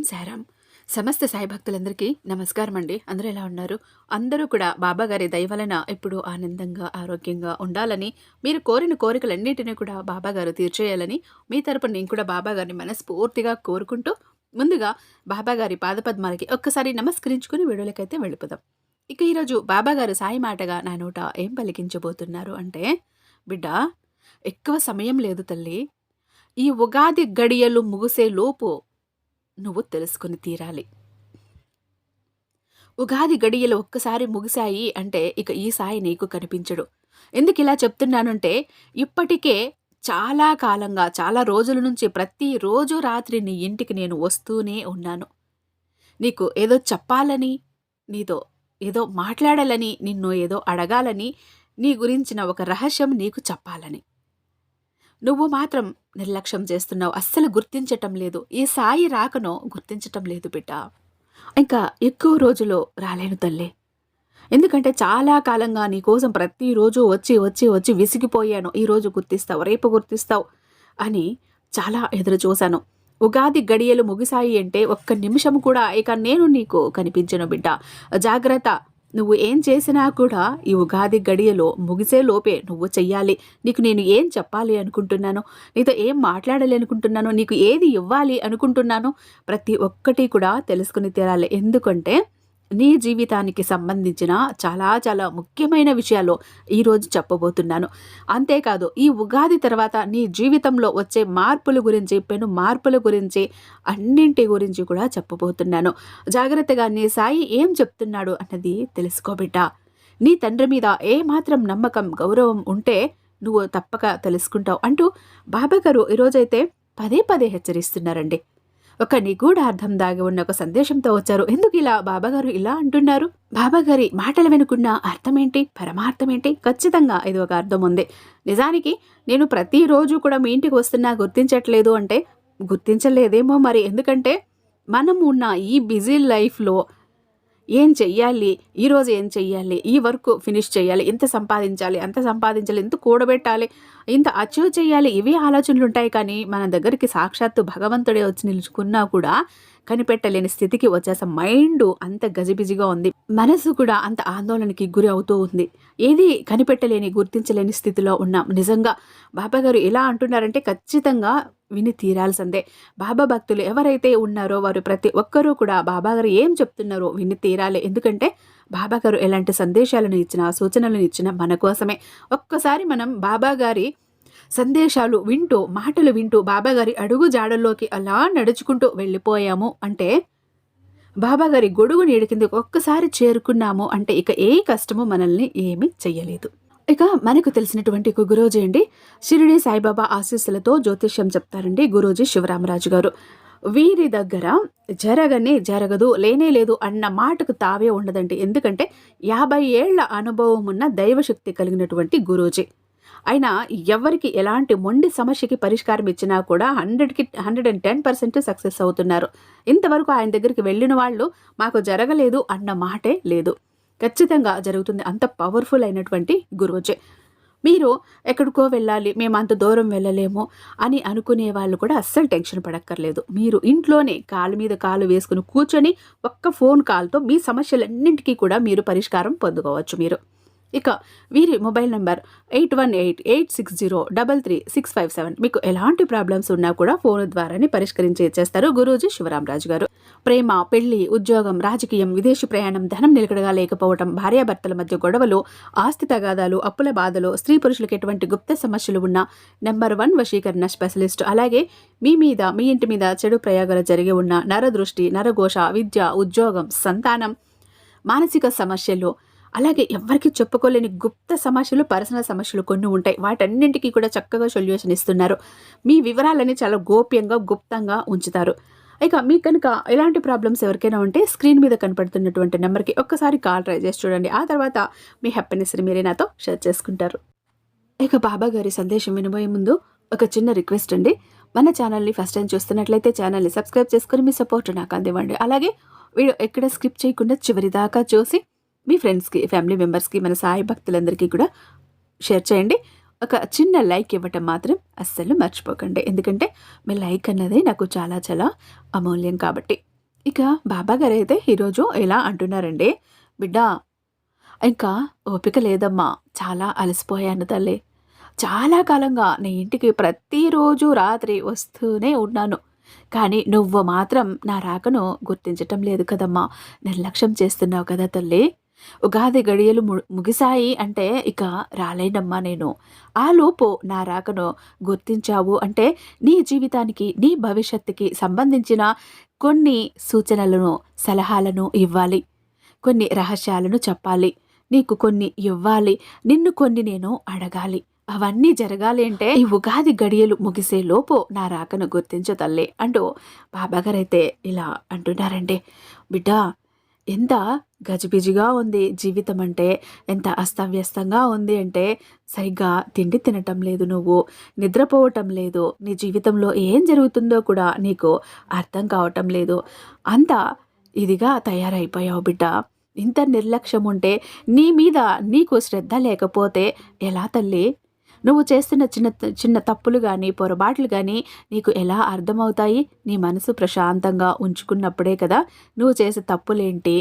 ఓం సాయిరామ్ సమస్త సాయి భక్తులందరికీ నమస్కారం అండి. అందరూ ఎలా ఉన్నారు? అందరూ కూడా బాబాగారి దయవలన ఎప్పుడు వలన ఆనందంగా ఆరోగ్యంగా ఉండాలని మీరు కోరిన కోరికలన్నింటినీ కూడా బాబాగారు తీర్చేయాలని మీ తరపున నేను కూడా బాబాగారిని మనస్ఫూర్తిగా కోరుకుంటూ ముందుగా బాబాగారి పాదపద్మాలకి ఒక్కసారి నమస్కరించుకుని వీడియోలకైతే వెళ్ళిపోదాం. ఇక ఈరోజు బాబాగారు సాయి మాటగా నా నోట ఏం పలికించబోతున్నారు అంటే బిడ్డ ఎక్కువ సమయం లేదు తల్లి. ఈ ఉగాది గడియలు ముగిసే లోపు నువ్వు తెలుసుకుని తీరాలి. ఉగాది గడియలు ఒక్కసారి ముగిశాయి అంటే ఇక ఈ సాయి నీకు కనిపించడు. ఎందుకు ఇలా చెప్తున్నానంటే ఇప్పటికే చాలా కాలంగా చాలా రోజుల నుంచి ప్రతిరోజు రాత్రి నీ ఇంటికి నేను వస్తూనే ఉన్నాను. నీకు ఏదో చెప్పాలని నీతో ఏదో మాట్లాడాలని నిన్ను ఏదో అడగాలని నీ గురించిన ఒక రహస్యం నీకు చెప్పాలని. నువ్వు మాత్రం నిర్లక్ష్యం చేస్తున్నావు. అస్సలు గుర్తించటం లేదు. ఈ సాయి రాకనో గుర్తించటం లేదు బిడ్డ. ఇంకా ఎక్కువ రోజులు రాలేను తల్లి. ఎందుకంటే చాలా కాలంగా నీకోసం ప్రతిరోజు వచ్చి వచ్చి వచ్చి విసిగిపోయాను. ఈరోజు గుర్తిస్తావు రేపు గుర్తిస్తావు అని చాలా ఎదురు చూశాను. ఉగాది గడియలు ముగిసాయి అంటే ఒక్క నిమిషం కూడా ఇక నేను నీకు కనిపించను బిడ్డ. జాగ్రత్త. నువ్వు ఏం చేసినా కూడా ఈ ఉగాది గడియలో ముగిసే లోపే నువ్వు చెయ్యాలి. నీకు నేను ఏం చెప్పాలి అనుకుంటున్నాను? నీతో ఏం మాట్లాడాలి అనుకుంటున్నాను? నీకు ఏది ఇవ్వాలి అనుకుంటున్నాను? ప్రతి ఒక్కటి కూడా తెలుసుకుని తీరాలి. ఎందుకంటే నీ జీవితానికి సంబంధించిన చాలా చాలా ముఖ్యమైన విషయాలు ఈరోజు చెప్పబోతున్నాను. అంతేకాదు ఈ ఉగాది తర్వాత నీ జీవితంలో వచ్చే మార్పుల గురించి పెను మార్పుల గురించి అన్నింటి గురించి కూడా చెప్పబోతున్నాను. జాగ్రత్తగా నీ సాయి ఏం చెప్తున్నాడు అన్నది తెలుసుకోబిడ్డ నీ తండ్రి మీద ఏమాత్రం నమ్మకం గౌరవం ఉంటే నువ్వు తప్పక తెలుసుకుంటావు అంటూ బాబాగారు ఈరోజైతే పదే పదే హెచ్చరిస్తున్నారండి. ఒక నిగూఢార్థం దాగి ఉన్న ఒక సందేశంతో వచ్చారు. ఎందుకు ఇలా బాబాగారు ఇలా అంటున్నారు? బాబాగారి మాటలు వెనుకున్న అర్థమేంటి? పరమార్థమేంటి? ఖచ్చితంగా ఇది ఒక అర్థం ఉంది. నిజానికి నేను ప్రతిరోజు కూడా మీ ఇంటికి వస్తున్నా గుర్తించట్లేదు అంటే గుర్తించలేదేమో మరి. ఎందుకంటే మనం ఉన్న ఈ బిజీ లైఫ్లో ఏం చెయ్యాలి? ఈరోజు ఏం చెయ్యాలి? ఈ వర్క్ ఫినిష్ చేయాలి ఎంత సంపాదించాలి? అంత సంపాదించాలి? ఎంత కూడబెట్టాలి? ఇంత అచీవ్ చేయాలి ఇవే ఆలోచనలు ఉంటాయి కానీ మన దగ్గరికి సాక్షాత్తు భగవంతుడే వచ్చి నిలుచుకున్నా కూడా కనిపెట్టలేని స్థితికి వచ్చేసాం మైండ్ అంత గజిబిజిగా ఉంది. మనసు కూడా అంత ఆందోళనకి గురి అవుతూ ఉంది. ఏది కనిపెట్టలేని గుర్తించలేని స్థితిలో ఉన్నాం. నిజంగా బాబా గారు ఎలా అంటున్నారంటే ఖచ్చితంగా విని తీరాల్సిందే. బాబా భక్తులు ఎవరైతే ఉన్నారో వారు ప్రతి ఒక్కరూ కూడా బాబా గారు ఏం చెప్తున్నారో విని తీరాలి. ఎందుకంటే బాబా గారు ఎలాంటి సందేశాలను ఇచ్చినా సూచనలను ఇచ్చినా మన కోసమే. ఒక్కసారి మనం బాబా గారి సందేశాలు వింటూ మాటలు వింటూ బాబాగారి అడుగు జాడల్లోకి అలా నడుచుకుంటూ వెళ్ళిపోయాము. అంటే బాబాగారి గొడుగు నీడి కింద ఒక్కసారి చేరుకున్నాము అంటే ఇక ఏ కష్టము మనల్ని ఏమీ చెయ్యలేదు. ఇక మనకు తెలిసినటువంటి గురూజీ అండి. షిరిడి సాయిబాబా ఆశీస్సులతో జ్యోతిష్యం చెప్తారండి గురూజీ శివరామరాజు గారు. వీరి దగ్గర జరగనే జరగదు లేనే లేదు అన్న మాటకు తావే ఉండదండి. ఎందుకంటే యాభై ఏళ్ళ అనుభవం ఉన్న దైవశక్తి కలిగినటువంటి గురూజీ. ఆయన ఎవరికి ఎలాంటి మొండి సమస్యకి పరిష్కారం ఇచ్చినా కూడా హండ్రెడ్కి hundred and ten percent success అవుతున్నారు. ఇంతవరకు ఆయన దగ్గరికి వెళ్ళిన వాళ్ళు మాకు జరగలేదు అన్న మాటే లేదు. ఖచ్చితంగా జరుగుతుంది అంత పవర్ఫుల్ అయినటువంటి గురువుజే మీరు ఎక్కడికో వెళ్ళాలి మేము అంత దూరం వెళ్ళలేము అని అనుకునే వాళ్ళు కూడా అస్సలు టెన్షన్ పడక్కర్లేదు. మీరు ఇంట్లోనే కాలు మీద కాలు వేసుకుని కూర్చొని ఒక్క ఫోన్ కాల్తో మీ సమస్యలన్నింటికీ కూడా మీరు పరిష్కారం పొందుకోవచ్చు మీరు. ఇక వీరి mobile number eight one eight eight six zero double three six five seven. మీకు ఎలాంటి ప్రాబ్లమ్స్ ఉన్నా కూడా ఫోన్ ద్వారానే పరిష్కరించి ఇచ్చేస్తారు గురూజీ శివరామరాజు గారు. ప్రేమ పెళ్ళి ఉద్యోగం రాజకీయం విదేశీ ప్రయాణం ధనం నిలకడగా లేకపోవడం భార్యాభర్తల మధ్య గొడవలు ఆస్తి తగాదాలు అప్పుల బాధలు స్త్రీ పురుషులకు ఎటువంటి గుప్త సమస్యలు ఉన్న నెంబర్ వన్ వశీకరణ స్పెషలిస్ట్. అలాగే మీ మీద మీ ఇంటి మీద చెడు ప్రయోగాలు జరిగి ఉన్న నరదృష్టి నరఘోష విద్య ఉద్యోగం సంతానం మానసిక సమస్యలు అలాగే ఎవరికి చెప్పుకోలేని గుప్త సమస్యలు పర్సనల్ సమస్యలు కొన్ని ఉంటాయి. వాటన్నింటికీ కూడా చక్కగా సొల్యూషన్ ఇస్తున్నారు. మీ వివరాలని చాలా గోప్యంగా గుప్తంగా ఉంచుతారు. ఇక మీకు కనుక ఎలాంటి ప్రాబ్లమ్స్ ఎవరికైనా ఉంటే స్క్రీన్ మీద కనపడుతున్నటువంటి నెంబర్కి ఒక్కసారి కాల్ ట్రై చేసి చూడండి. ఆ తర్వాత మీ హ్యాపీనెస్ని మీరే నాతో షేర్ చేసుకుంటారు. ఇక బాబా గారి సందేశం వినబోయే ముందు ఒక చిన్న రిక్వెస్ట్ అండి. మన ఛానల్ని ఫస్ట్ టైం చూస్తున్నట్లయితే ఛానల్ని సబ్స్క్రైబ్ చేసుకొని మీ సపోర్ట్ నాకు అందివ్వండి. అలాగే వీడియో ఎక్కడ స్కిప్ చేయకుండా చివరి దాకా చూసి మీ ఫ్రెండ్స్కి ఫ్యామిలీ మెంబర్స్కి మన సాయి భక్తులందరికీ కూడా షేర్ చేయండి ఒక చిన్న లైక్ ఇవ్వటం మాత్రం అస్సలు మర్చిపోకండి ఎందుకంటే మీ లైక్ అన్నది నాకు చాలా చాలా అమూల్యం కాబట్టి ఇక బాబా గారు అయితే ఈరోజు ఇలా అంటున్నారండి. "బిడ్డా ఇంకా ఓపిక లేదమ్మా. చాలా అలసిపోయాను తల్లి. చాలా కాలంగా నీ ఇంటికి ప్రతిరోజు రాత్రి వస్తూనే ఉన్నాను. కానీ నువ్వు మాత్రం నా రాకను గుర్తించటం లేదు కదమ్మా! నిర్లక్ష్యం చేస్తున్నావు కదా తల్లి. ఉగాది గడియలు ము ముగిసాయి అంటే ఇక రాలేనమ్మా నేను. ఆ లోపు నా రాకను గుర్తించావు అంటే నీ జీవితానికి, నీ భవిష్యత్తుకి సంబంధించిన కొన్ని సూచనలను, సలహాలను ఇవ్వాలి. కొన్ని రహస్యాలను చెప్పాలి. నీకు కొన్ని ఇవ్వాలి. నిన్ను కొన్ని నేను అడగాలి. అవన్నీ జరగాలి అంటే ఈ ఉగాది గడియలు ముగిసే లోపు నా రాకను గుర్తించు తల్లి అంటూ బాబాగారైతే ఇలా అంటున్నారండి. బిడ్డా ఎంత గజిబిజిగా ఉంది జీవితం అంటే, ఎంత అస్తవ్యస్తంగా ఉంది అంటే, సరిగ్గా తిండి తినటం లేదు నువ్వు, నిద్రపోవటం లేదు, నీ జీవితంలో ఏం జరుగుతుందో కూడా నీకు అర్థం కావటం లేదు. అంత ఇదిగా తయారైపోయావు బిడ్డ. ఇంత నిర్లక్ష్యం ఉంటే, నీ మీద నీకు శ్రద్ధ లేకపోతే ఎలా తల్లి? నువ్వు చేస్తున్న చిన్న చిన్న తప్పులు కానీ పొరపాట్లు కానీ నీకు ఎలా అర్థమవుతాయి? నీ మనసు ప్రశాంతంగా ఉంచుకున్నప్పుడే కదా నువ్వు చేసే తప్పులేంటి,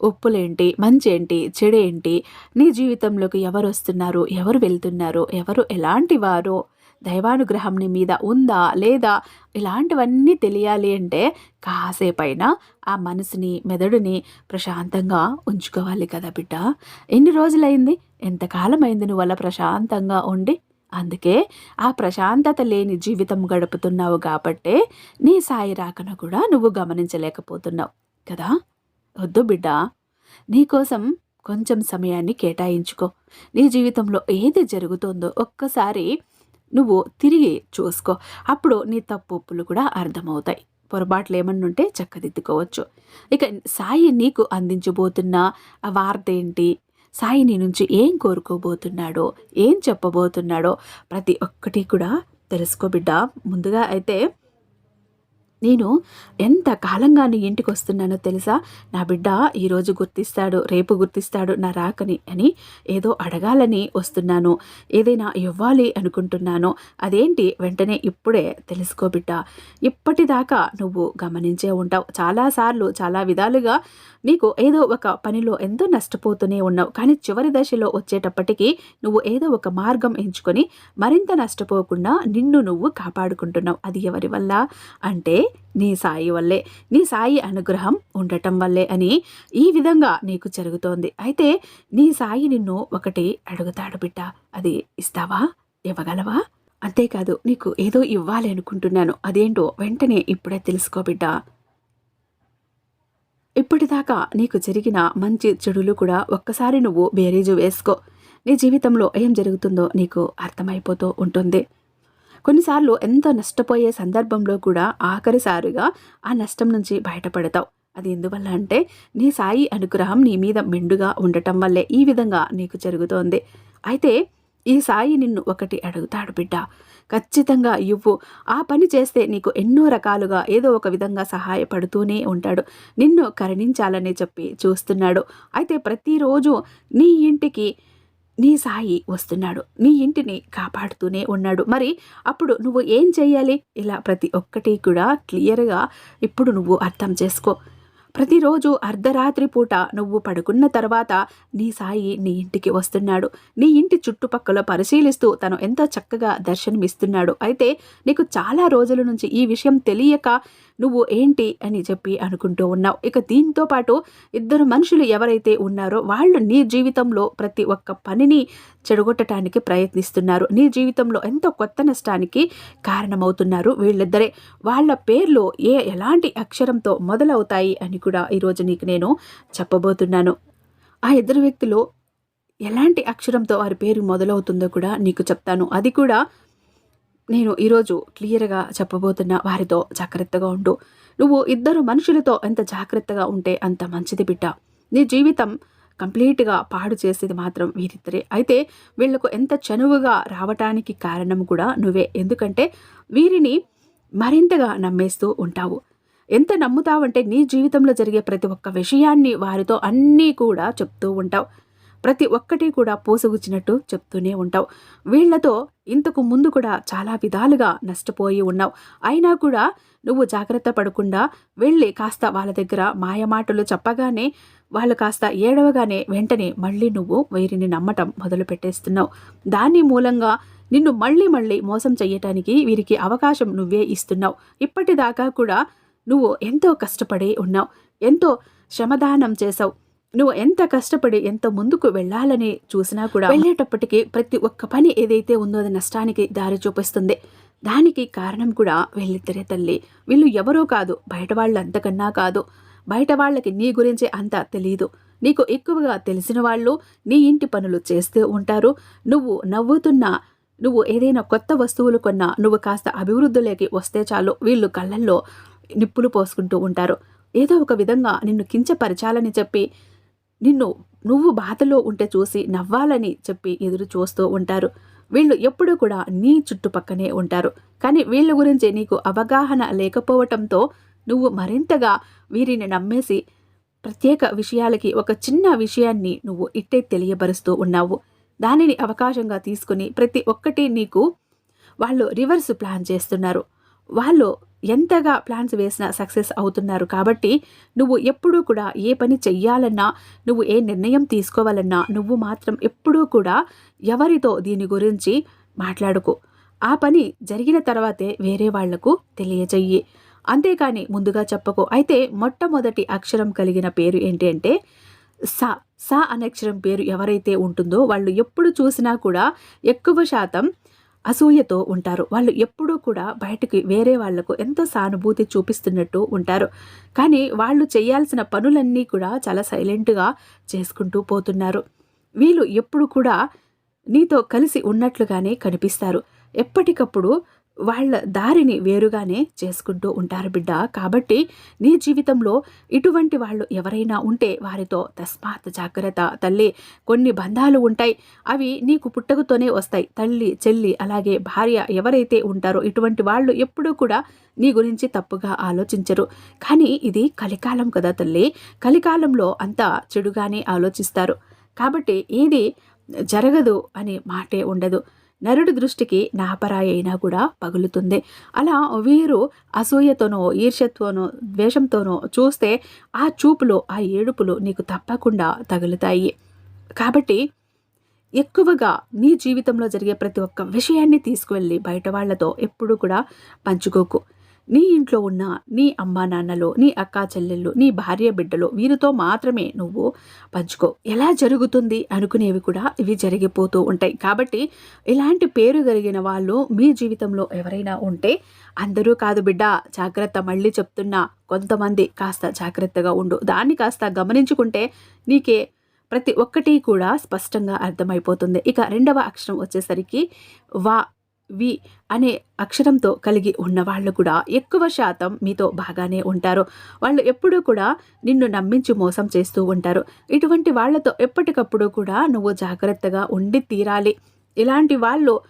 ఒప్పులేంటి, మంచేంటి, చెడేంటి, నీ జీవితంలోకి ఎవరు వస్తున్నారు? ఎవరు వెళ్తున్నారు, ఎవరు ఎలాంటి వారో, దైవానుగ్రహం నీ మీద ఉందా, లేదా ఇలాంటివన్నీ తెలియాలి అంటే కాసేపైనా ఆ మనసుని, మెదడుని ప్రశాంతంగా ఉంచుకోవాలి కదా బిడ్డ. ఎన్ని రోజులైంది? ఎంతకాలమైంది నువ్వు అలా ప్రశాంతంగా ఉండి? అందుకే ఆ ప్రశాంతత లేని జీవితం గడుపుతున్నావు కాబట్టే నీ సాయి రాకను కూడా నువ్వు గమనించలేకపోతున్నావు కదా! వద్దు బిడ్డ. నీకోసం కొంచెం సమయాన్ని కేటాయించుకో. నీ జీవితంలో ఏది జరుగుతోందో ఒక్కసారి నువ్వు తిరిగి చూసుకో. అప్పుడు నీ తప్పొప్పులు కూడా అర్థమవుతాయి. పొరపాట్లు ఏమన్నుంటే చక్కదిద్దుకోవచ్చు. ఇక సాయి నీకు అందించబోతున్న ఆ వార్తేంటి? సాయి నీ నుంచి ఏం కోరుకోబోతున్నాడో, ఏం చెప్పబోతున్నాడో ప్రతి ఒక్కటి కూడా తెలుసుకో బిడ్డ ముందుగా అయితే నేను ఎంత కాలంగా నీ ఇంటికి వస్తున్నానో తెలుసా? నా బిడ్డ ఈరోజు గుర్తిస్తాడు రేపు గుర్తిస్తాడు నా రాకని అని ఏదో అడగాలని వస్తున్నాను. ఏదైనా ఇవ్వాలి అనుకుంటున్నాను. అదేంటి? వెంటనే ఇప్పుడే తెలుసుకో బిడ్డ. ఇప్పటిదాకా నువ్వు గమనించే ఉంటావు. చాలాసార్లు చాలా విధాలుగా నీకు ఏదో ఒక పనిలో ఎంతో నష్టపోతూనే ఉన్నావు. కానీ చివరి దశలో వచ్చేటప్పటికి నువ్వు ఏదో ఒక మార్గం ఎంచుకొని మరింత నష్టపోకుండా నిన్ను నువ్వు కాపాడుకుంటున్నావు. అది ఎవరి వల్ల? అంటే నీ సాయి వల్లే నీ సాయి అనుగ్రహం ఉండటం వల్లే అని ఈ విధంగా నీకు జరుగుతోంది. అయితే నీ సాయి నిన్ను ఒకటి అడుగుతాడు బిడ్డ అది ఇస్తావా? ఇవ్వగలవా? అంతేకాదు నీకు ఏదో ఇవ్వాలి అనుకుంటున్నాను. అదేంటో వెంటనే ఇప్పుడే తెలుసుకో బిడ్డ. ఇప్పటిదాకా నీకు జరిగిన మంచి చెడులు కూడా ఒక్కసారి నువ్వు బేరీజు వేసుకో. నీ జీవితంలో ఏం జరుగుతుందో నీకు అర్థమైపోతూ ఉంటుంది. కొన్నిసార్లు ఎంత నష్టపోయే సందర్భంలో కూడా ఆఖరిసారిగా ఆ నష్టం నుంచి బయటపడతావు. అది ఎందువల్ల అంటే నీ సాయి అనుగ్రహం నీ మీద మెండుగా ఉండటం వల్లే ఈ విధంగా నీకు జరుగుతోంది. అయితే ఈ సాయి నిన్ను ఒకటి అడుగుతాడు బిడ్డ. ఖచ్చితంగా ఇవ్వు. ఆ పని చేస్తే నీకు ఎన్నో రకాలుగా ఏదో ఒక విధంగా సహాయపడుతూనే ఉంటాడు. నిన్ను కరుణించాలని చెప్పి చూస్తున్నాడు. అయితే ప్రతిరోజు నీ ఇంటికి నీ సాయి వస్తున్నాడు. నీ ఇంటిని కాపాడుతూనే ఉన్నాడు. మరి అప్పుడు నువ్వు ఏం చెయ్యాలి? ఇలా ప్రతి ఒక్కటి కూడా క్లియర్గా ఇప్పుడు నువ్వు అర్థం చేసుకో. ప్రతిరోజు అర్ధరాత్రి పూట నువ్వు పడుకున్న తర్వాత నీ సాయి నీ ఇంటికి వస్తున్నాడు. నీ ఇంటి చుట్టుపక్కల పరిశీలిస్తూ తను ఎంతో చక్కగా దర్శనమిస్తున్నాడు. అయితే నీకు చాలా రోజుల నుంచి ఈ విషయం తెలియక నువ్వు ఏంటి అని చెప్పి అనుకుంటూ ఉన్నావు. ఇక దీంతో పాటు ఇద్దరు మనుషులు ఎవరైతే ఉన్నారో వాళ్ళు నీ జీవితంలో ప్రతి ఒక్క పనిని చెడగొట్టడానికి ప్రయత్నిస్తున్నారు. నీ జీవితంలో ఎంతో కొత్త నష్టానికి కారణమవుతున్నారు వీళ్ళిద్దరే. వాళ్ళ పేర్లు ఏ ఎలాంటి అక్షరంతో మొదలవుతాయి అని కూడా ఈరోజు నీకు నేను చెప్పబోతున్నాను. ఆ ఇద్దరు వ్యక్తులు ఎలాంటి అక్షరంతో వారి పేరు మొదలవుతుందో కూడా నీకు చెప్తాను. అది కూడా నేను ఈరోజు క్లియర్గా చెప్పబోతున్న వారితో జాగ్రత్తగా ఉండు. నువ్వు ఇద్దరు మనుషులతో ఎంత జాగ్రత్తగా ఉంటే అంత మంచిది బిడ్డ. నీ జీవితం కంప్లీట్గా పాడు చేసేది మాత్రం వీరిద్దరే. అయితే వీళ్ళకు ఎంత చనువుగా రావటానికి కారణం కూడా నువ్వే. ఎందుకంటే వీరిని మరింతగా నమ్మేస్తూ ఉంటావు. ఎంత నమ్ముతావంటే నీ జీవితంలో జరిగే ప్రతి ఒక్క విషయాన్ని వారితో అన్నీ కూడా చెప్తూ ఉంటావు. ప్రతి ఒక్కటి కూడా పోసగుచ్చినట్టు చెప్తూనే ఉంటావు. వీళ్ళతో ఇంతకు ముందు కూడా చాలా విధాలుగా నష్టపోయి ఉన్నావు. అయినా కూడా నువ్వు జాగ్రత్త పడకుండా వెళ్ళి కాస్త వాళ్ళ దగ్గర మాయమాటలు చెప్పగానే వాళ్ళు కాస్త ఏడవగానే వెంటనే మళ్ళీ నువ్వు వీరిని నమ్మటం మొదలు పెట్టేస్తున్నావు. దాని మూలంగా నిన్ను మళ్ళీ మళ్ళీ మోసం చెయ్యటానికి వీరికి అవకాశం నువ్వే ఇస్తున్నావు. ఇప్పటిదాకా కూడా నువ్వు ఎంతో కష్టపడి ఉన్నావు. ఎంతో శ్రమదానం చేసావు నువ్వు ఎంత కష్టపడి ఎంత ముందుకు వెళ్ళాలని చూసినా కూడా వెళ్ళేటప్పటికీ ప్రతి ఒక్క పని ఏదైతే ఉందో అది నష్టానికి దారి చూపిస్తుంది. దానికి కారణం కూడా వెళ్ళిద్దరే తల్లి. వీళ్ళు ఎవరో కాదు బయట వాళ్ళు అంతకన్నా కాదు. బయట వాళ్ళకి నీ గురించి అంత తెలియదు నీకు ఎక్కువగా తెలిసిన వాళ్ళు నీ ఇంటి పనులు చేస్తూ ఉంటారు. నువ్వు నవ్వుతున్నా నువ్వు ఏదైనా కొత్త వస్తువులు కొన్నా నువ్వు కాస్త అభివృద్ధిలోకి వస్తే చాలు. వీళ్ళు కళ్ళల్లో నిప్పులు పోసుకుంటూ ఉంటారు. ఏదో ఒక విధంగా నిన్ను కించపరచాలని చెప్పి నిన్ను నువ్వు బాధలో ఉంటే చూసి నవ్వాలని చెప్పి ఎదురు చూస్తూ ఉంటారు. వీళ్ళు ఎప్పుడూ కూడా నీ చుట్టుపక్కనే ఉంటారు. కానీ వీళ్ళ గురించి నీకు అవగాహన లేకపోవటంతో నువ్వు మరింతగా వీరిని నమ్మేసి ప్రత్యేక విషయాలకి ఒక చిన్న విషయాన్ని నువ్వు ఇట్టే తెలియబరుస్తూ ఉన్నావు. దానిని అవకాశంగా తీసుకుని ప్రతి ఒక్కటి నీకు వాళ్ళు రివర్స్ ప్లాన్ చేస్తున్నారు. వాళ్ళు ఎంతగా ప్లాన్స్ వేసినా సక్సెస్ అవుతున్నారు కాబట్టి నువ్వు ఎప్పుడూ కూడా ఏ పని చెయ్యాలన్నా నువ్వు ఏ నిర్ణయం తీసుకోవాలన్నా నువ్వు మాత్రం ఎప్పుడూ కూడా ఎవరితో దీని గురించి మాట్లాడుకో. ఆ పని జరిగిన తర్వాతే వేరే వాళ్ళకు తెలియజెయ్యి. అంతేకాని ముందుగా చెప్పకు. అయితే మొట్టమొదటి అక్షరం కలిగిన పేరు ఏంటి అంటే సా. సా అనే అక్షరం పేరు ఎవరైతే ఉంటుందో వాళ్ళు ఎప్పుడు చూసినా కూడా ఎక్కువ శాతం అసూయతో ఉంటారు. వాళ్ళు ఎప్పుడూ కూడా బయటకి వేరే వాళ్ళకు ఎంతో సానుభూతి చూపిస్తున్నట్టు ఉంటారు. కానీ వాళ్ళు చేయాల్సిన పనులన్నీ కూడా చాలా సైలెంట్గా చేసుకుంటూ పోతున్నారు. వీళ్ళు ఎప్పుడు కూడా నీతో కలిసి ఉన్నట్లుగానే కనిపిస్తారు. ఎప్పటికప్పుడు వాళ్ళ దారిని వేరుగానే చేసుకుంటూ ఉంటారు బిడ్డ. కాబట్టి నీ జీవితంలో ఇటువంటి వాళ్ళు ఎవరైనా ఉంటే వారితో తస్మాత్ జాగ్రత్త తల్లి. కొన్ని బంధాలు ఉంటాయి. అవి నీకు పుట్టకతోనే వస్తాయి. తల్లి చెల్లి అలాగే భార్య ఎవరైతే ఉంటారో ఇటువంటి వాళ్ళు ఎప్పుడూ కూడా నీ గురించి తప్పుగా ఆలోచించరు. కానీ ఇది కలికాలం కదా తల్లి. కలికాలంలో అంతా చెడుగానే ఆలోచిస్తారు. కాబట్టి ఏది జరగదు అనే మాటే ఉండదు. నరుడి దృష్టికి నాపరాయి అయినా కూడా పగులుతుంది. అలా వీరు అసూయతోనో ఈర్ష్యతోనో ద్వేషంతోనో చూస్తే ఆ చూపులో ఆ ఏడుపులు నీకు తప్పకుండా తగులుతాయి. కాబట్టి ఎక్కువగా నీ జీవితంలో జరిగే ప్రతి ఒక్క విషయాన్ని తీసుకువెళ్ళి బయట వాళ్ళతో ఎప్పుడూ కూడా పంచుకోకు. నీ ఇంట్లో ఉన్న నీ అమ్మా నాన్నలో నీ అక్కా చెల్లెళ్ళు నీ భార్య బిడ్డలు వీరితో మాత్రమే నువ్వు పంచుకో. ఎలా జరుగుతుంది అనుకునేవి కూడా ఇవి జరిగిపోతూ ఉంటాయి. కాబట్టి ఇలాంటి పేరు కలిగిన వాళ్ళు మీ జీవితంలో ఎవరైనా ఉంటే అందరూ కాదు బిడ్డ జాగ్రత్త మళ్ళీ చెప్తున్నా కొంతమంది కాస్త జాగ్రత్తగా ఉండు. దాన్ని కాస్త గమనించుకుంటే నీకే ప్రతి ఒక్కటి కూడా స్పష్టంగా అర్థమైపోతుంది. ఇక రెండవ అక్షరం వచ్చేసరికి వా వి అనే అక్షరంతో కలిగి ఉన్న వాళ్ళు కూడా ఎక్కువ శాతం మీతో బాగానే ఉంటారు. వాళ్ళు ఎప్పుడూ కూడా నిన్ను నమ్మించి మోసం చేస్తూ ఉంటారు. ఇటువంటి వాళ్ళతో ఎప్పటికప్పుడు కూడా నువ్వు జాగ్రత్తగా ఉండి తీరాలి. ఇలాంటి వాళ్ళు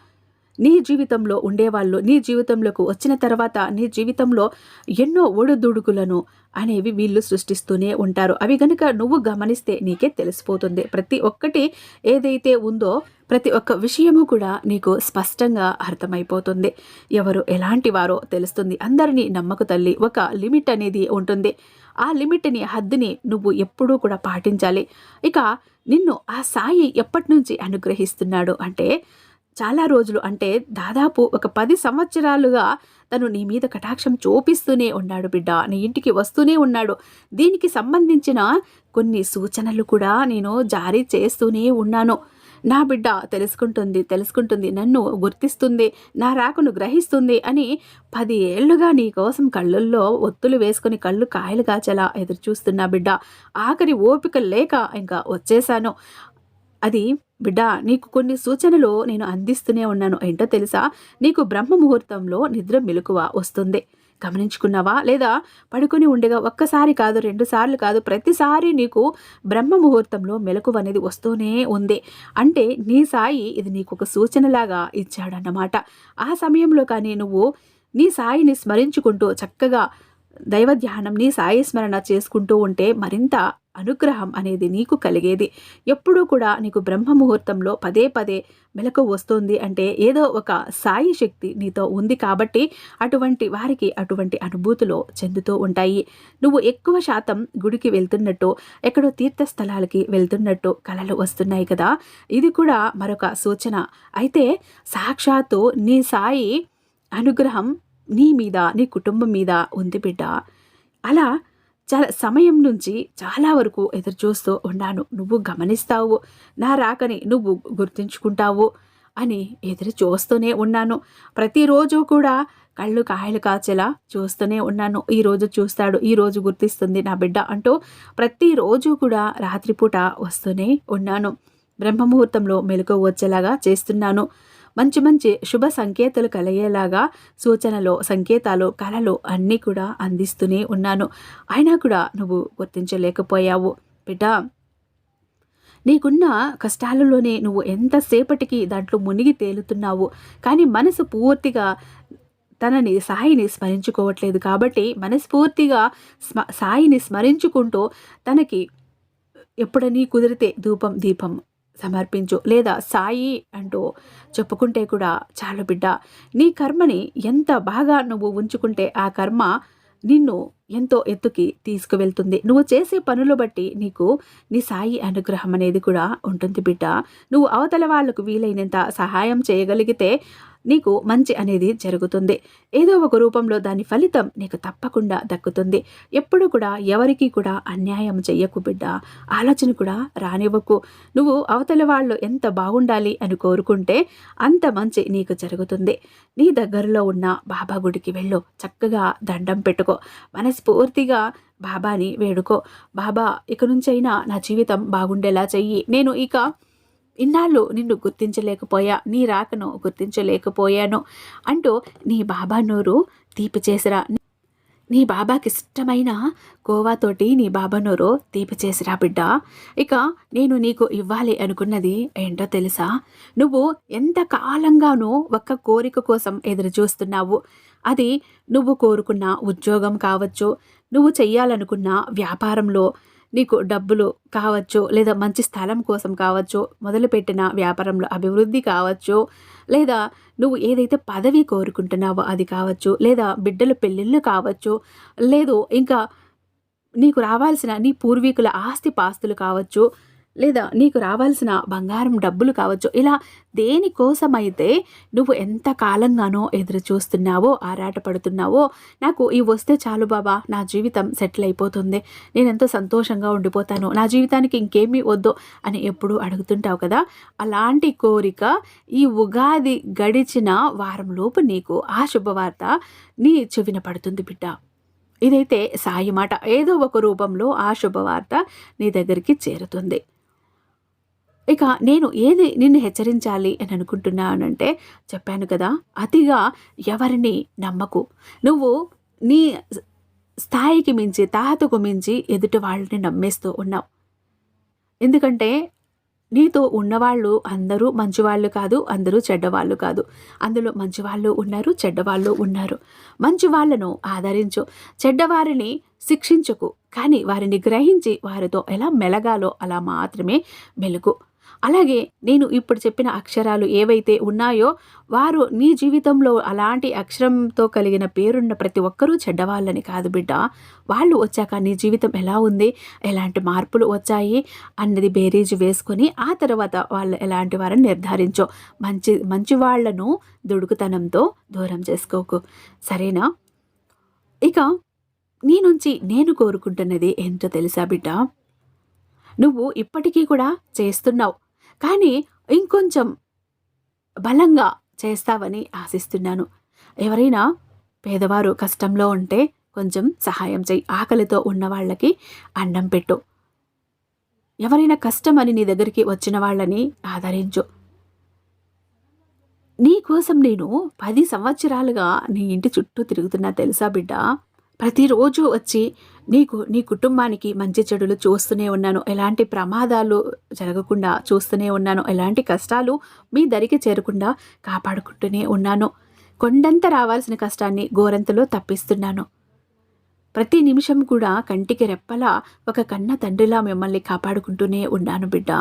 నీ జీవితంలో ఉండేవాళ్ళు నీ జీవితంలోకి వచ్చిన తర్వాత నీ జీవితంలో ఎన్నో ఒడుదుడుకులను అనేవి వీళ్ళు సృష్టిస్తూనే ఉంటారు. అవి గనుక నువ్వు గమనిస్తే నీకే తెలిసిపోతుంది. ప్రతి ఒక్కటి ఏదైతే ఉందో ప్రతి ఒక్క విషయము కూడా నీకు స్పష్టంగా అర్థమైపోతుంది. ఎవరు ఎలాంటి వారో తెలుస్తుంది. అందరినీ నమ్మకు తల్లి ఒక లిమిట్ అనేది ఉంటుంది. ఆ లిమిట్ని హద్దుని నువ్వు ఎప్పుడూ కూడా పాటించాలి. ఇక నిన్ను ఆ సాయి ఎప్పటి నుంచి అనుగ్రహిస్తున్నాడు అంటే చాలా రోజులు అంటే దాదాపు ఒక పది సంవత్సరాలుగా తను నీ మీద కటాక్షం చూపిస్తూనే ఉన్నాడు బిడ్డ. నీ ఇంటికి వస్తూనే ఉన్నాడు. దీనికి సంబంధించిన కొన్ని సూచనలు కూడా నేను జారీ చేస్తూనే ఉన్నాను. నా బిడ్డ తెలుసుకుంటుంది తెలుసుకుంటుంది. నన్ను గుర్తిస్తుంది నా రాకును గ్రహిస్తుంది అని పది ఏళ్ళుగా నీ కోసం కళ్ళల్లో ఒత్తులు వేసుకుని కళ్ళు కాయలు కాచేలా ఎదురు చూస్తున్నా బిడ్డ. ఆఖరి ఓపిక లేక ఇంకా వచ్చేసాను అది బిడ్డ నీకు కొన్ని సూచనలు నేను అందిస్తూనే ఉన్నాను. ఏంటో తెలుసా? నీకు బ్రహ్మ ముహూర్తంలో నిద్ర మెలకువ వస్తుంది. గమనించుకున్నావా? లేదా పడుకుని ఉండగా ఒక్కసారి కాదు రెండు సార్లు కాదు ప్రతిసారి నీకు బ్రహ్మ ముహూర్తంలో మెలకువ అనేది వస్తూనే ఉంది. అంటే నీ సాయి ఇది నీకు ఒక సూచనలాగా ఇచ్చాడన్నమాట. ఆ సమయంలో కానీ నువ్వు నీ సాయిని స్మరించుకుంటూ చక్కగా దైవ ధ్యానం నీ సాయి స్మరణ చేసుకుంటూ ఉంటే మరింత అనుగ్రహం అనేది నీకు కలిగేది. ఎప్పుడూ కూడా నీకు బ్రహ్మ ముహూర్తంలో పదే పదే మెలకు వస్తుంది అంటే ఏదో ఒక సాయి శక్తి నీతో ఉంది కాబట్టి అటువంటి వారికి అటువంటి అనుభూతులు చెందుతూ ఉంటాయి. నువ్వు ఎక్కువ శాతం గుడికి వెళ్తున్నట్టు ఎక్కడో తీర్థస్థలాలకి వెళ్తున్నట్టు కళలు వస్తున్నాయి కదా. ఇది కూడా మరొక సూచన. అయితే సాక్షాత్తు నీ సాయి అనుగ్రహం నీ మీద నీ కుటుంబం మీద ఉంది బిడ్డ. అలా చాలా సమయం నుంచి చాలా వరకు ఎదురు చూస్తూ ఉన్నాను. నువ్వు గమనిస్తావు నా రాకని నువ్వు గుర్తుంచుకుంటావు అని ఎదురు చూస్తూనే ఉన్నాను. ప్రతిరోజు కూడా కళ్ళు కాయలు కాచేలా చూస్తూనే ఉన్నాను. ఈరోజు చూస్తాడు ఈరోజు గుర్తిస్తుంది నా బిడ్డ అంటూ ప్రతిరోజు కూడా రాత్రిపూట వస్తూనే ఉన్నాను. బ్రహ్మముహూర్తంలో మెలకు వచ్చేలాగా చేస్తున్నాను. మంచి మంచి శుభ సంకేతాలు కలిగేలాగా సూచనలు సంకేతాలు కళలు అన్నీ కూడా అందిస్తూనే ఉన్నాను. అయినా కూడా నువ్వు గుర్తించలేకపోయావు. బిడ్డ నీకున్న కష్టాలలోనే నువ్వు ఎంతసేపటికి దాంట్లో మునిగి తేలుతున్నావు. కానీ మనసు పూర్తిగా తనని సాయిని స్మరించుకోవట్లేదు కాబట్టి మనస్ఫూర్తిగా స్మ సాయిని స్మరించుకుంటూ తనకి ఎప్పుడని కుదిరితే ధూపం దీపం సమర్పించు లేదా సాయి అంటూ చెప్పుకుంటే కూడా చాలు బిడ్డ. నీ కర్మని ఎంత బాగా నువ్వు ఉంచుకుంటే ఆ కర్మ నిన్ను ఎంతో ఎత్తుకి తీసుకువెళ్తుంది. నువ్వు చేసే పనులు బట్టి నీకు నీ సాయి అనుగ్రహం అనేది కూడా ఉంటుంది బిడ్డ. నువ్వు అవతల వాళ్ళకు వీలైనంత సహాయం చేయగలిగితే నీకు మంచి అనేది జరుగుతుంది. ఏదో ఒక రూపంలో దాని ఫలితం నీకు తప్పకుండా దక్కుతుంది. ఎప్పుడు కూడా ఎవరికి కూడా అన్యాయం చెయ్యకు బిడ్డ. ఆలోచన కూడా రానివ్వకు. నువ్వు అవతల వాళ్ళు ఎంత బాగుండాలి అని కోరుకుంటే అంత మంచి నీకు జరుగుతుంది. నీ దగ్గరలో ఉన్న బాబా గుడికి వెళ్ళు. చక్కగా దండం పెట్టుకో. మనస్ఫూర్తిగా బాబాని వేడుకో. బాబా ఇక నుంచైనా నా జీవితం బాగుండేలా చెయ్యి. నేను ఇక ఇన్నాళ్ళు నిన్ను గుర్తించలేకపోయా నీ రాకను గుర్తించలేకపోయాను. అంటూ నీ బాబా నోరు తీపి చేసిరా నీ బాబాకి ఇష్టమైన కోవాతోటి నీ బాబా నోరు తీపి చేసిరా బిడ్డ. ఇక నేను నీకు ఇవ్వాలి అనుకున్నది ఏంటో తెలుసా? నువ్వు ఎంత కాలంగానూ ఒక్క కోరిక కోసం ఎదురు చూస్తున్నావు. అది నువ్వు కోరుకున్న ఉద్యోగం కావచ్చు నువ్వు చెయ్యాలనుకున్న వ్యాపారంలో నీకు డబ్బులు కావచ్చు లేదా మంచి స్థలం కోసం కావచ్చు మొదలుపెట్టిన వ్యాపారంలో అభివృద్ధి కావచ్చు లేదా నువ్వు ఏదైతే పదవి కోరుకుంటున్నావో అది కావచ్చు లేదా బిడ్డల పెళ్ళిళ్ళు కావచ్చు లేదు ఇంకా నీకు రావాల్సిన నీ పూర్వీకుల ఆస్తి పాస్తులు కావచ్చు లేదా నీకు రావాల్సిన బంగారం డబ్బులు కావచ్చు ఇలా దేనికోసమైతే నువ్వు ఎంత కాలంగానో ఎదురు చూస్తున్నావో ఆరాటపడుతున్నావో నాకు ఇవి వస్తే చాలు బాబా నా జీవితం సెటిల్ అయిపోతుంది నేను ఎంతో సంతోషంగా ఉండిపోతాను నా జీవితానికి ఇంకేమీ వద్దు అని ఎప్పుడు అడుగుతుంటావు కదా? అలాంటి కోరిక ఈ ఉగాది గడిచిన వారంలోపు నీకు ఆ శుభవార్త నీ చెవిన పడుతుంది బిడ్డ. ఇదైతే సాయి మాట ఏదో ఒక రూపంలో ఆ శుభవార్త నీ దగ్గరికి చేరుతుంది. ఇక నేను ఏది నిన్ను హెచ్చరించాలి అని అనుకుంటున్నానంటే చెప్పాను కదా అతిగా ఎవరిని నమ్మకు. నువ్వు నీ స్థాయికి మించి తాతకు మించి ఎదుటి వాళ్ళని నమ్మేస్తూ ఉన్నావు. ఎందుకంటే నీతో ఉన్నవాళ్ళు అందరూ మంచివాళ్ళు కాదు అందరూ చెడ్డవాళ్ళు కాదు. అందులో మంచివాళ్ళు ఉన్నారు చెడ్డవాళ్ళు ఉన్నారు. మంచి వాళ్ళను ఆదరించు చెడ్డవారిని శిక్షించకు కానీ వారిని గ్రహించి వారితో ఎలా మెలగాలో అలా మాత్రమే మెలుగు. అలాగే నేను ఇప్పుడు చెప్పిన అక్షరాలు ఏవైతే ఉన్నాయో వారు నీ జీవితంలో అలాంటి అక్షరంతో కలిగిన పేరున్న ప్రతి ఒక్కరూ చెడ్డవాళ్ళని కాదు బిడ్డ. వాళ్ళు వచ్చాక నీ జీవితం ఎలా ఉంది? ఎలాంటి మార్పులు వచ్చాయి? అన్నది బేరీజు వేసుకొని ఆ తర్వాత వాళ్ళు ఎలాంటి వారని నిర్ధారించో? మంచి మంచి వాళ్ళను దుడుకుతనంతో దూరం చేసుకోకు. సరేనా? ఇక నీ నుంచి నేను కోరుకుంటున్నది ఏంటో తెలుసా బిడ్డ? నువ్వు ఇప్పటికీ కూడా చేస్తున్నావు. కానీ ఇంకొంచెం బలంగా చేస్తావని ఆశిస్తున్నాను. ఎవరైనా పేదవారు కష్టంలో ఉంటే కొంచెం సహాయం చేయి. ఆకలితో ఉన్న వాళ్ళకి అన్నం పెట్టు. ఎవరైనా కష్టం అని నీ దగ్గరికి వచ్చిన వాళ్ళని ఆదరించు. నీ కోసం నేను పది సంవత్సరాలుగా నీ ఇంటి చుట్టూ తిరుగుతున్నా తెలుసా బిడ్డ? ప్రతిరోజు వచ్చి నీకు నీ కుటుంబానికి మంచి చెడులు చూస్తూనే ఉన్నాను. ఎలాంటి ప్రమాదాలు జరగకుండా చూస్తూనే ఉన్నాను. ఎలాంటి కష్టాలు మీ దరికి చేరకుండా కాపాడుకుంటూనే ఉన్నాను. కొండంత రావాల్సిన కష్టాన్ని గోరంతలో తప్పిస్తున్నాను. ప్రతి నిమిషం కూడా కంటికి రెప్పలా ఒక కన్న తండ్రిలా మిమ్మల్ని కాపాడుకుంటూనే ఉన్నాను బిడ్డ.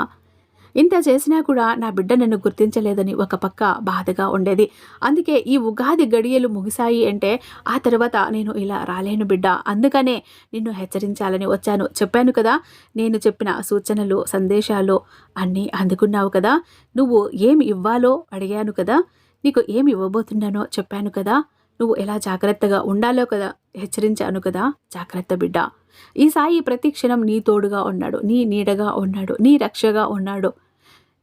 ఇంత చేసినా కూడా నా బిడ్డ నన్ను గుర్తించలేదని ఒక పక్క బాధగా ఉండేది. అందుకే ఈ ఉగాది గడియలు ముగిశాయి అంటే ఆ తర్వాత నేను ఇలా రాలేను బిడ్డ. అందుకనే నిన్ను హెచ్చరించాలని వచ్చాను. చెప్పాను కదా నేను చెప్పిన సూచనలు సందేశాలు అన్నీ అందుకున్నావు కదా. నువ్వు ఏమి ఇవ్వాలో అడిగాను కదా. నీకు ఏమి ఇవ్వబోతున్నానో చెప్పాను కదా. నువ్వు ఎలా జాగ్రత్తగా ఉండాలో కదా హెచ్చరించాను కదా. జాగ్రత్త బిడ్డ. ఈ సాయి ప్రతి క్షణం నీ తోడుగా ఉన్నాడు. నీ నీడగా ఉన్నాడు. నీ రక్షగా ఉన్నాడు.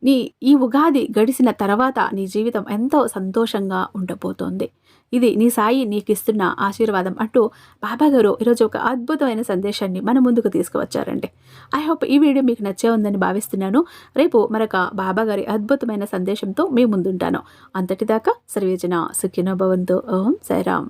నీ ఈ ఉగాది గడిచిన తర్వాత నీ జీవితం ఎంతో సంతోషంగా ఉండబోతోంది. ఇది నీ సాయి నీకు ఇస్తున్న ఆశీర్వాదం అంటూ బాబా గారు ఈరోజు ఒక అద్భుతమైన సందేశాన్ని మన ముందుకు తీసుకువచ్చారండి. ఐ హోప్ ఈ వీడియో మీకు నచ్చే ఉందని భావిస్తున్నాను. రేపు మరొక బాబా గారి అద్భుతమైన సందేశంతో మీ ముందుంటాను. అంతటిదాకా సర్వేజన సుఖినోభవంతు ఓం సైరామ్